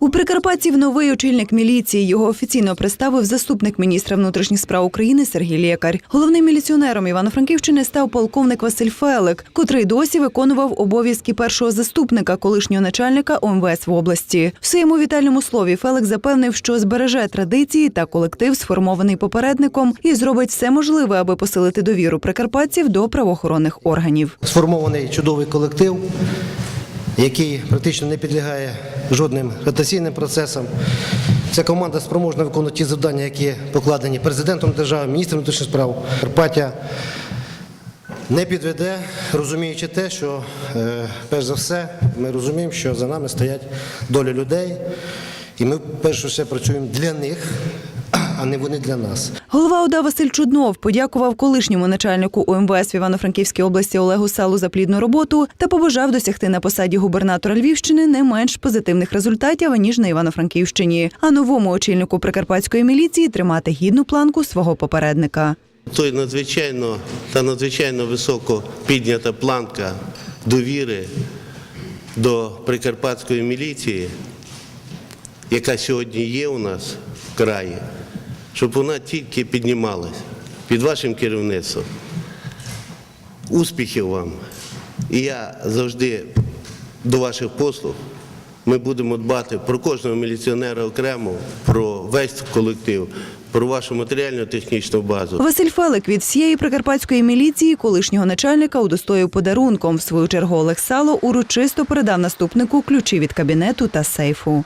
У Прикарпатців новий очільник міліції. Його офіційно представив заступник міністра внутрішніх справ України Сергій Лєкар. Головним міліціонером Івано-Франківщини став полковник Василь Фелик, котрий досі виконував обов'язки першого заступника колишнього начальника ОМВС в області. В своєму вітальному слові Фелик запевнив, що збереже традиції та колектив, сформований попередником, і зробить все можливе, аби посилити довіру прикарпатців до правоохоронних органів. Сформований чудовий колектив, який практично не підлягає жодним ротаційним процесам. Ця команда спроможна виконувати ті завдання, які покладені президентом держави, міністром внутрішніх справ. Карпаття не підведе, розуміючи те, що е, перш за все ми розуміємо, що за нами стоять долі людей, і ми перш за все працюємо для них, а не вони для нас. Голова ОДА Василь Чуднов подякував колишньому начальнику УМВС в Івано-Франківській області Олегу Салу за плідну роботу та побажав досягти на посаді губернатора Львівщини не менш позитивних результатів ніж на Івано-Франківщині. А новому очільнику прикарпатської міліції тримати гідну планку свого попередника. Той надзвичайно та надзвичайно високо піднята планка довіри до прикарпатської міліції, яка сьогодні є у нас в краї, щоб вона тільки піднімалась під вашим керівництвом. Успіхів вам! І я завжди до ваших послуг. Ми будемо дбати про кожного міліціонера окремо, про весь колектив, про вашу матеріально-технічну базу. Василь Фелик від всієї прикарпатської міліції колишнього начальника удостоїв подарунком. В свою чергу Олег Сало урочисто передав наступнику ключі від кабінету та сейфу.